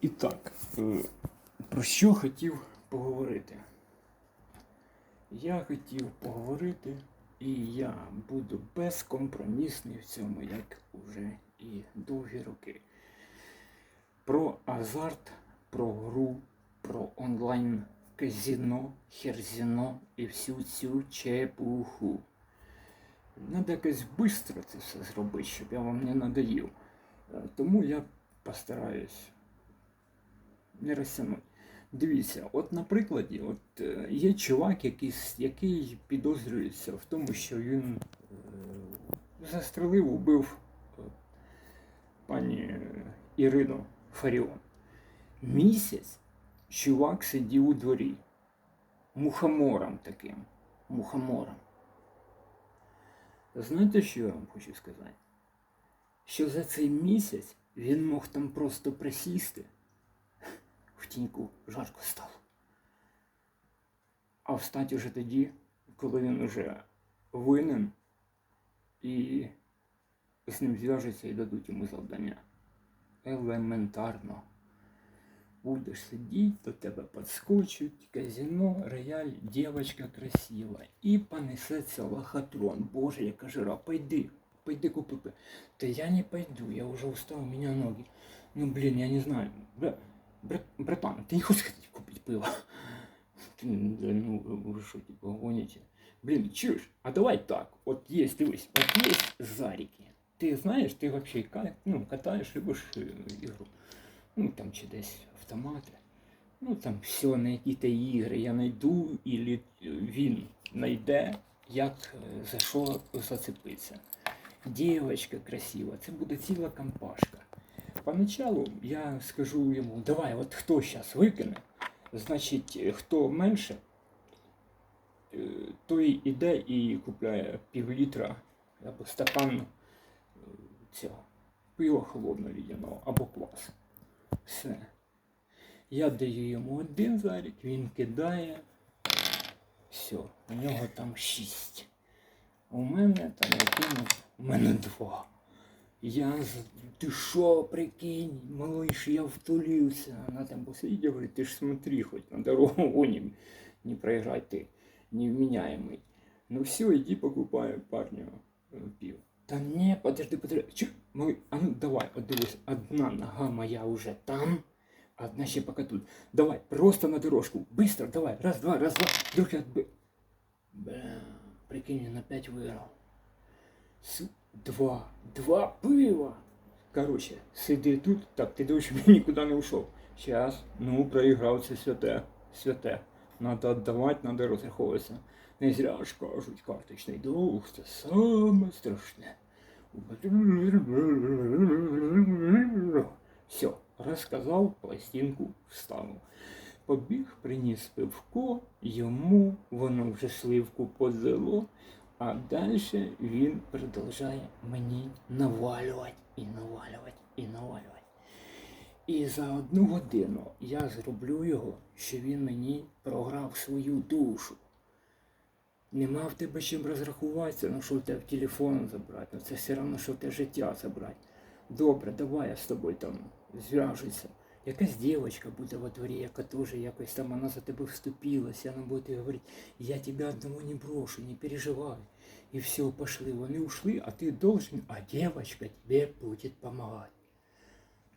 І так, е, про що хотів поговорити? Я хотів поговорити, і я буду безкомпромісний в цьому, як уже і довгі роки. Про азарт, про гру, про онлайн казіно, херзіно і всю цю чепуху. Надо якось швидко це все зробити, щоб я вам не надоїв. Е, Тому я постараюсь не розтягнути. Дивіться, от на прикладі, от е, є чувак, який, який підозрюється в тому, що він е, застрелив, убив е, пані Ірину Фаріон. Місяць чувак сидів у дворі, мухомором таким, мухомором. Знаєте, що я вам хочу сказати? Що за цей місяць він мог там просто присісти в тіньку жарко стало. А встать уже тоді, коли він уже винен, і з ним зв'яжуться і дадуть йому завдання. Елементарно. Будеш сидіти, до тебе підскочуть, казино, рояль, дівчинка красива. І понесеться лохотрон. Боже, яка жира, пойди, пойди купи. пи- Та я не пойду, я уже устал, у меня ноги. Ну, блин, я не знаю. Бля, брат, братан, ты не хочешь сходить купить пиво? Ты, да ну, вы что, типа, гоните? Блин, чушь, а давай так, вот есть, дивись, вот есть зарики. Ты знаешь, ты вообще ка- ну, катаешь, любишь э, игру. Ну, там чи десь автомати. Ну, там все на якісь ігри я знайду, і він знайде, як е, за що зацепитися. Дівчинка красива, це буде ціла компашка. Поначалу я скажу йому, давай, от хто зараз викине, значить, е, хто менше, е, той іде і купляє пів літра або стакан е, цього пива холодного лідяного або квас. Все. Я даю йому один зарік, він кидає. Все, у нього там шість. У мене там якимось, у мене два. Я з- ти що, прикинь, малыш, я втулився. Вона там посидить, говорить, ти ж смотри, хоч на дорогу не, не проіграй ти, невменяемый. Ну все, иди покупай парню э, пиво. Та не, подожди, подожди. Чё? Малый, а ну давай, от дивись, одна нога моя уже там, а одна ще пока тут. Давай, просто на дорожку. Быстро, давай, раз, два, раз, два. Вдруг я отбы... Бля, прикинь, я на пять выиграл. Су... Два. Два пива. Короче, сиди тут. Так, ти дивишся, я нікуди не ушов. Сейчас, ну, проіграв це святе. Святе. Надо віддавати, надо розраховуватися. Не зря ж кажуть, карточний долг це саме страшне. Все, розказав, пластинку вставив. Побіг, приніс пивко, йому воно вже сливку позило, а далі він продовжує мені навалювати і навалювати і навалювати. І за одну годину я зроблю його, що він мені програв свою душу. Нема в тебе чим розрахуватися, ну що в тебе телефон забрати, ну це все одно, що в тебе життя забрати. Добре, давай я з тобою там зв'яжуся. Якась дівчинка буде во дворі, яка теж якось там вона за тебе вступилася, вона буде говорити, я тебе одного не брошу, не переживай. І все, пошли. Вони ушли, а ти должен, а девочка тебе будет помогать.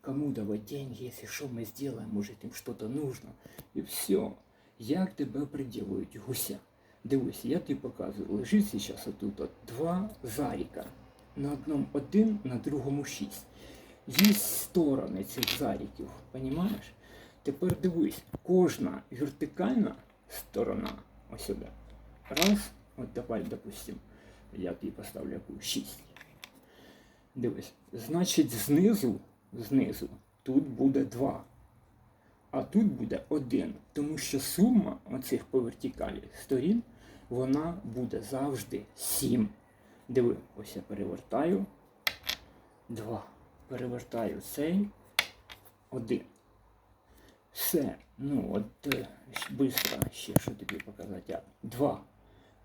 Кому давать деньги, если что мы сделаем, может им что-то нужно. І все. Як тебе приделают гуся? Дивись, я тобі показую. Лежить зараз отут от два заріка. На одному один, на другому шість. Є сторони цих заріків, понімаєш? Тепер дивись, кожна вертикальна сторона, ось сюди. Раз, от давай, допустим, я тобі поставлю яку 6. Дивись, значить знизу, знизу тут буде 2. А тут буде 1. Тому що сума оцих по вертикалі сторін, вона буде завжди 7. Диви, ось я перевертаю. 2. Перевертаю цей. 1. Все. Ну, от е, швидко ще що тобі показати. 2.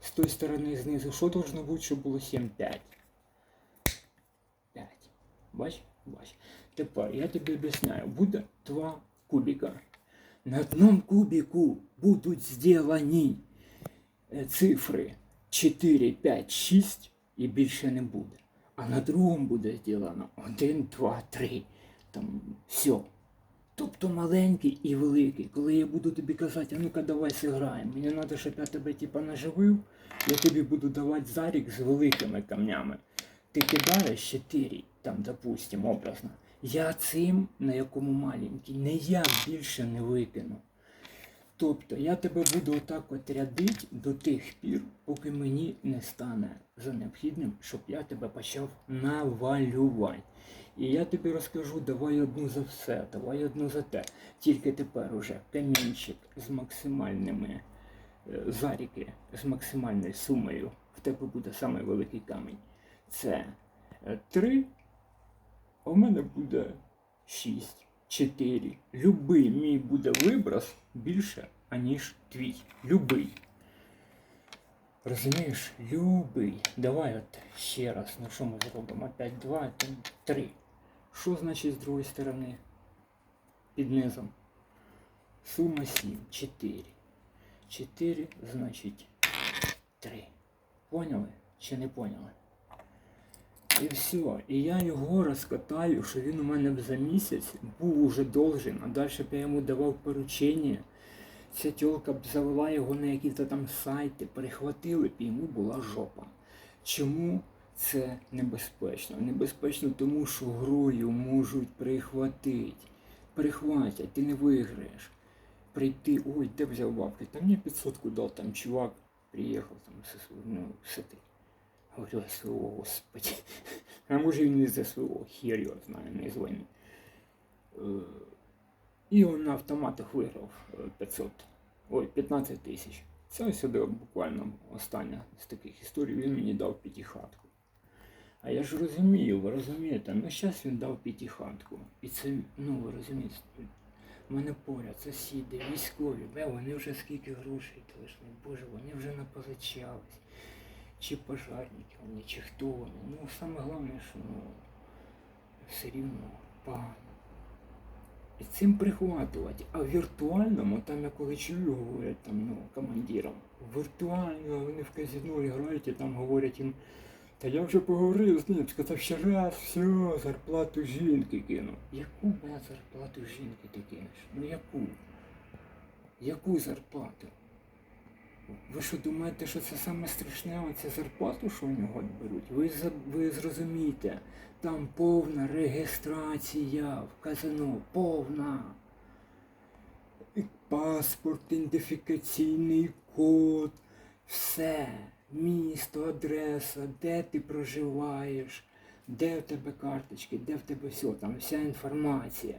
З тої сторони знизу, що должно бути, щоб було 7, 5. 5. Бач? Бач. Тепер я тобі об'ясняю, буде два кубика. На одному кубику будуть зроблені е, цифри 4, 5, 6 і більше не буде. А на другому буде зроблено 1, 2, 3. Там все. Тобто маленький і великий. Коли я буду тобі казати, а ну-ка давай зіграємо. Мені треба, щоб я тебе типа наживив, я тобі буду давати зарік з великими камнями. Ти кидаєш 4, там, допустим, образно. Я цим, на якому маленький, ніяк більше не викину. Тобто я тебе буду отак от рядити до тих пір, поки мені не стане за необхідним, щоб я тебе почав навалювати. І я тобі розкажу, давай одну за все, давай одну за те. Тільки тепер уже камінчик з максимальними е, заріки, з максимальною сумою. В тебе буде самий великий камінь. Це 3, а в мене буде 6, 4. Любий мій буде виброс більше, аніж твій. Любий. Розумієш? Любий. Давай от ще раз. Ну що ми зробимо? Опять 2, 3. Що значить з другої сторони? Під низом. Сума 7. 4. 4 значить 3. Поняли? Чи не поняли? І все. І я його розкатаю, що він у мене б за місяць був уже должен, а далі б я йому давав поручення. Ця тьолка б завела його на якісь там сайти, перехватили б і йому була жопа. Чому це небезпечно? Небезпечно тому, що грою можуть прихватити. Перехватять, ти не виграєш. Прийти, ой, де взяв бабки? Та мені 500 дав, там чувак приїхав, там, с- ну, все ти. Говорю, СВО, господи. А може він не з СВО, хер його знає, не з І він на автоматах виграв е, 500, ой, 15 тисяч. Це сюди буквально остання з таких історій, він мені дав п'ятихатку. А я ж розумію, ви розумієте, ну зараз він дав п'ятихатку. І це, ну ви розумієте, в мене поряд сусіди, військові, бе, вони вже скільки грошей точно, боже, вони вже напозичались. Чи пожарники вони, чи хто вони. Ну саме головне, що ну, все рівно погано. І цим прихватувати. А в віртуальному, там я коли чую, говорять там, ну, командирам, віртуально вони в казино грають і там говорять їм, та я вже поговорив з ним, сказав ще раз, все, зарплату жінки кину. Яку бля, зарплату жінки ти кинеш? Ну яку? Яку зарплату? Ви що думаєте, що це саме страшне, оце зарплату, що у нього беруть? Ви, ви зрозумієте, там повна реєстрація в казино, повна. І Паспорт, ідентифікаційний код, все, місто, адреса, де ти проживаєш, де в тебе карточки, де в тебе все, там вся інформація.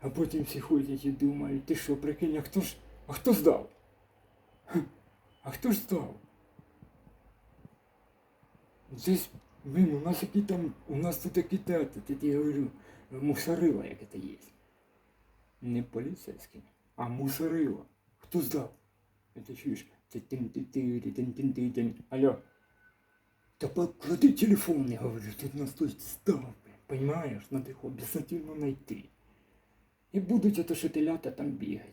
А потім всі ходять і думають, ти що, прикинь, а хто ж, а хто здав? А хто ж здав? Десь, блин, у нас які там, у нас тут такі тети, я говорю, мусорила, як це є. Не поліцейський, а мусорила. Хто здав? Это тин Алло. Та поклади телефон, я говорю, тут нас тут блин, понимаешь? Надо їх обязательно знайти. І будуть ото шетелята там бігати.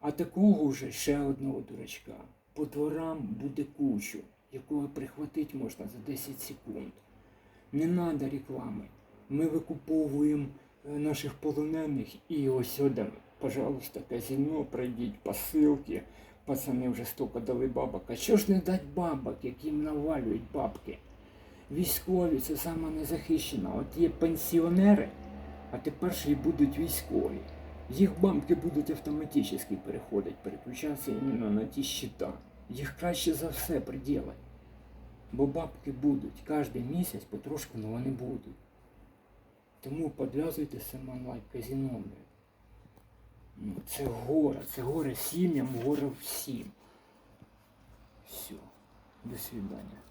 А такого вже ще одного дурачка. По дворам буде кучу, якого прихватити можна за 10 секунд. Не треба реклами. Ми викуповуємо е, наших полонених і ось сюди, пожалуйста, казино, пройдіть посилки. Пацани вже стільки дали бабок. А чого ж не дати бабок, яким навалюють бабки? Військові це саме незахищена. От є пенсіонери, а тепер ще й будуть військові. Їх банки будуть автоматично переходити, переключатися іменно на ті щита. Їх краще за все приділати. Бо бабки будуть кожен місяць потрошку, але вони будуть. Тому подв'язуйте саме онлайн казино. Ну, це горе, це горе сім'ям, горе всім. Все. До свидання.